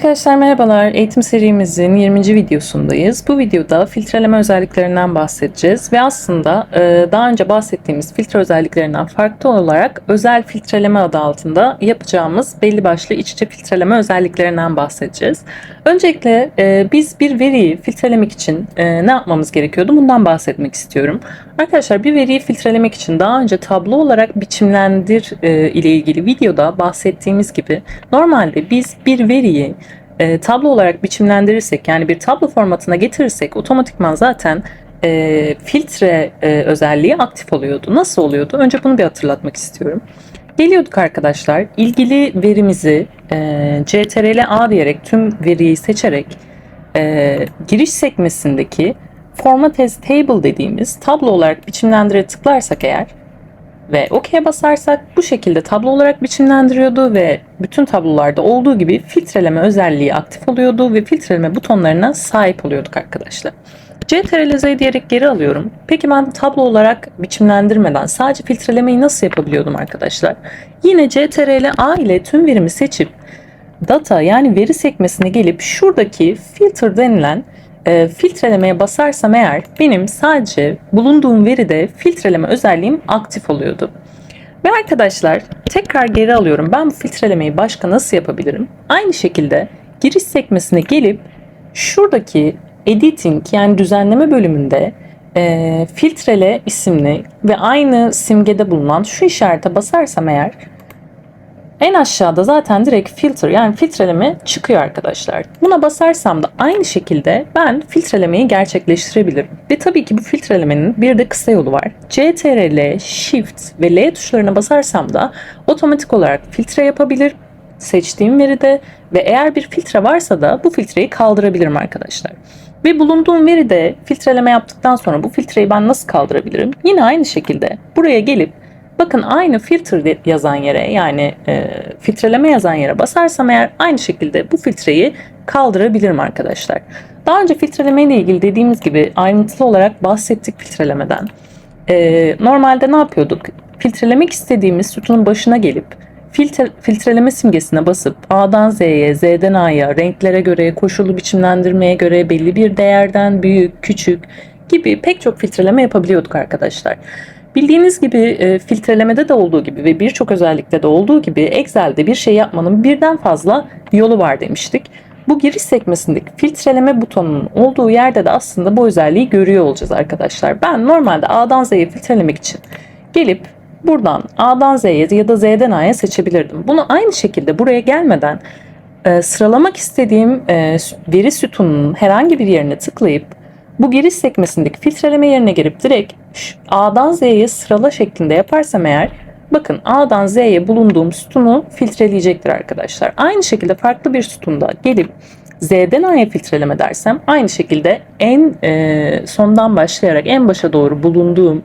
Arkadaşlar merhabalar. Eğitim serimizin 20. videosundayız. Bu videoda filtreleme özelliklerinden bahsedeceğiz ve aslında e, daha önce bahsettiğimiz filtre özelliklerinden farklı olarak özel filtreleme adı altında yapacağımız belli başlı iç içe filtreleme özelliklerinden bahsedeceğiz. Öncelikle e, biz bir veriyi filtrelemek için e, ne yapmamız gerekiyordu? Bundan bahsetmek istiyorum. Arkadaşlar bir veriyi filtrelemek için daha önce tablo olarak biçimlendir ile ilgili videoda bahsettiğimiz gibi normalde biz bir veriyi e, tablo olarak biçimlendirirsek yani bir tablo formatına getirirsek otomatikman zaten e, filtre e, özelliği aktif oluyordu. Nasıl oluyordu? Önce bunu bir hatırlatmak istiyorum. Geliyorduk arkadaşlar ilgili verimizi e, CTRL A diyerek tüm veriyi seçerek e, giriş sekmesindeki Format as Table dediğimiz tablo olarak biçimlendire tıklarsak eğer ve OK'ye basarsak bu şekilde tablo olarak biçimlendiriyordu ve bütün tablolarda olduğu gibi filtreleme özelliği aktif oluyordu ve filtreleme butonlarına sahip oluyorduk arkadaşlar. CTRL diyerek geri alıyorum. Peki ben tablo olarak biçimlendirmeden sadece filtrelemeyi nasıl yapabiliyordum arkadaşlar? Yine CTRL A ile tüm verimi seçip data yani veri sekmesine gelip şuradaki filter denilen e, filtrelemeye basarsam eğer benim sadece bulunduğum veride filtreleme özelliğim aktif oluyordu. Ve arkadaşlar tekrar geri alıyorum. Ben bu filtrelemeyi başka nasıl yapabilirim? Aynı şekilde giriş sekmesine gelip şuradaki editing yani düzenleme bölümünde e, filtrele isimli ve aynı simgede bulunan şu işarete basarsam eğer en aşağıda zaten direkt filter yani filtreleme çıkıyor arkadaşlar. Buna basarsam da aynı şekilde ben filtrelemeyi gerçekleştirebilirim. Ve tabii ki bu filtrelemenin bir de kısa yolu var. CTRL, Shift ve L tuşlarına basarsam da otomatik olarak filtre yapabilir seçtiğim veride ve eğer bir filtre varsa da bu filtreyi kaldırabilirim arkadaşlar. Ve bulunduğum veride filtreleme yaptıktan sonra bu filtreyi ben nasıl kaldırabilirim? Yine aynı şekilde buraya gelip Bakın aynı filter yazan yere yani e, filtreleme yazan yere basarsam eğer aynı şekilde bu filtreyi kaldırabilirim arkadaşlar. Daha önce filtreleme ile ilgili dediğimiz gibi ayrıntılı olarak bahsettik filtrelemeden. E, normalde ne yapıyorduk? Filtrelemek istediğimiz sütunun başına gelip filtre, filtreleme simgesine basıp A'dan Z'ye, Z'den A'ya, renklere göre, koşullu biçimlendirmeye göre belli bir değerden büyük, küçük gibi pek çok filtreleme yapabiliyorduk arkadaşlar. Bildiğiniz gibi e, filtrelemede de olduğu gibi ve birçok özellikte de olduğu gibi Excel'de bir şey yapmanın birden fazla yolu var demiştik. Bu giriş sekmesindeki filtreleme butonunun olduğu yerde de aslında bu özelliği görüyor olacağız arkadaşlar. Ben normalde A'dan Z'ye filtrelemek için gelip buradan A'dan Z'ye ya da Z'den A'ya seçebilirdim. Bunu aynı şekilde buraya gelmeden e, sıralamak istediğim e, veri sütununun herhangi bir yerine tıklayıp bu giriş sekmesindeki filtreleme yerine girip direkt A'dan Z'ye sırala şeklinde yaparsam eğer bakın A'dan Z'ye bulunduğum sütunu filtreleyecektir arkadaşlar. Aynı şekilde farklı bir sütunda gelip Z'den A'ya filtreleme dersem aynı şekilde en e, sondan başlayarak en başa doğru bulunduğum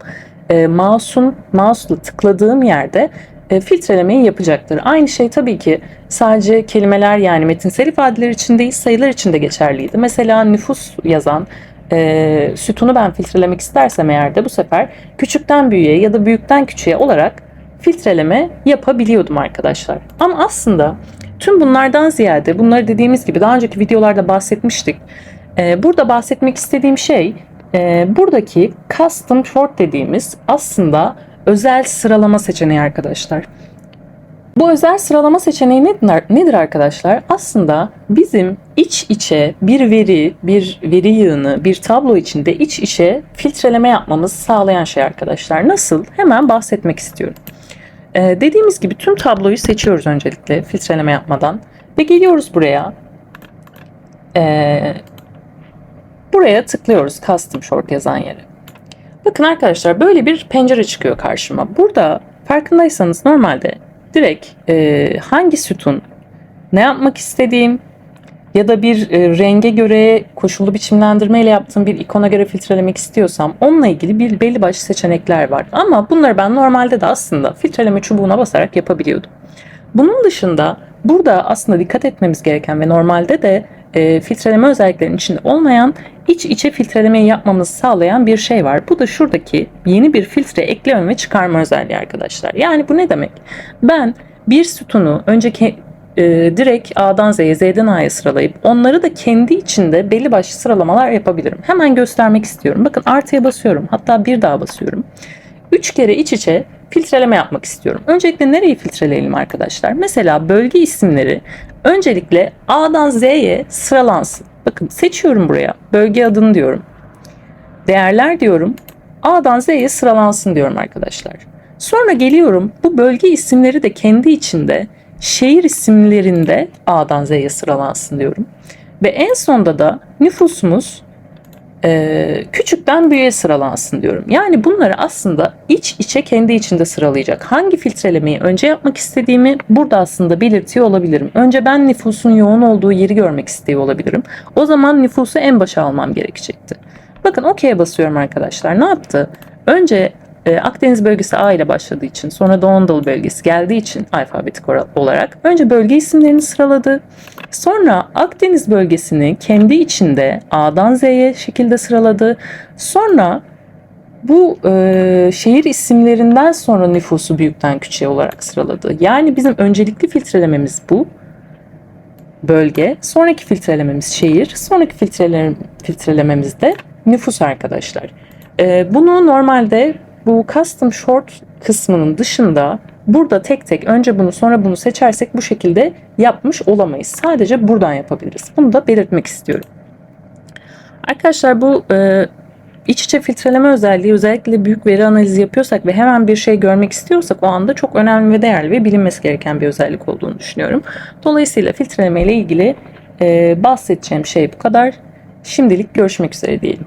e, mouse'un mouse'la tıkladığım yerde e, filtrelemeyi yapacaktır. Aynı şey tabii ki sadece kelimeler yani metinsel ifadeler için değil sayılar için de geçerliydi. Mesela nüfus yazan e, sütunu ben filtrelemek istersem eğer de bu sefer küçükten büyüğe ya da büyükten küçüğe olarak filtreleme yapabiliyordum arkadaşlar. Ama aslında tüm bunlardan ziyade bunları dediğimiz gibi daha önceki videolarda bahsetmiştik. E, burada bahsetmek istediğim şey e, buradaki custom short dediğimiz aslında özel sıralama seçeneği arkadaşlar. Bu özel sıralama seçeneği nedir arkadaşlar? Aslında bizim iç içe bir veri, bir veri yığını, bir tablo içinde iç içe filtreleme yapmamızı sağlayan şey arkadaşlar. Nasıl? Hemen bahsetmek istiyorum. Ee, dediğimiz gibi tüm tabloyu seçiyoruz öncelikle filtreleme yapmadan. Ve geliyoruz buraya. Ee, buraya tıklıyoruz Custom Short yazan yere. Bakın arkadaşlar böyle bir pencere çıkıyor karşıma. Burada farkındaysanız normalde direkt e, hangi sütun ne yapmak istediğim ya da bir e, renge göre koşullu biçimlendirme ile yaptığım bir ikona göre filtrelemek istiyorsam onunla ilgili bir belli başlı seçenekler var. Ama bunları ben normalde de aslında filtreleme çubuğuna basarak yapabiliyordum. Bunun dışında burada aslında dikkat etmemiz gereken ve normalde de e, filtreleme özelliklerinin içinde olmayan iç içe filtrelemeyi yapmamızı sağlayan bir şey var. Bu da şuradaki yeni bir filtre ekleme ve çıkarma özelliği arkadaşlar. Yani bu ne demek? Ben bir sütunu önceki e, direkt A'dan Z'ye, Z'den A'ya sıralayıp onları da kendi içinde belli başlı sıralamalar yapabilirim. Hemen göstermek istiyorum. Bakın artıya basıyorum. Hatta bir daha basıyorum. Üç kere iç içe filtreleme yapmak istiyorum. Öncelikle nereyi filtreleyelim arkadaşlar? Mesela bölge isimleri öncelikle A'dan Z'ye sıralansın. Bakın seçiyorum buraya. Bölge adını diyorum. Değerler diyorum. A'dan Z'ye sıralansın diyorum arkadaşlar. Sonra geliyorum bu bölge isimleri de kendi içinde şehir isimlerinde A'dan Z'ye sıralansın diyorum. Ve en sonda da nüfusumuz e, küçükten büyüğe sıralansın diyorum. Yani bunları aslında iç içe kendi içinde sıralayacak. Hangi filtrelemeyi önce yapmak istediğimi burada aslında belirtiyor olabilirim. Önce ben nüfusun yoğun olduğu yeri görmek istiyor olabilirim. O zaman nüfusu en başa almam gerekecekti. Bakın OK'ye basıyorum arkadaşlar. Ne yaptı? Önce e, Akdeniz bölgesi A ile başladığı için sonra Doğu Anadolu bölgesi geldiği için alfabetik olarak önce bölge isimlerini sıraladı. Sonra Akdeniz bölgesini kendi içinde A'dan Z'ye şekilde sıraladı. Sonra bu e, şehir isimlerinden sonra nüfusu büyükten küçüğe olarak sıraladı. Yani bizim öncelikli filtrelememiz bu. Bölge, sonraki filtrelememiz şehir, sonraki filtrelem filtrelememiz de nüfus arkadaşlar. E, bunu normalde bu custom short kısmının dışında burada tek tek önce bunu sonra bunu seçersek bu şekilde yapmış olamayız. Sadece buradan yapabiliriz. Bunu da belirtmek istiyorum. Arkadaşlar bu e, iç içe filtreleme özelliği özellikle büyük veri analizi yapıyorsak ve hemen bir şey görmek istiyorsak o anda çok önemli ve değerli ve bilinmesi gereken bir özellik olduğunu düşünüyorum. Dolayısıyla filtreleme ile ilgili e, bahsedeceğim şey bu kadar. Şimdilik görüşmek üzere diyelim.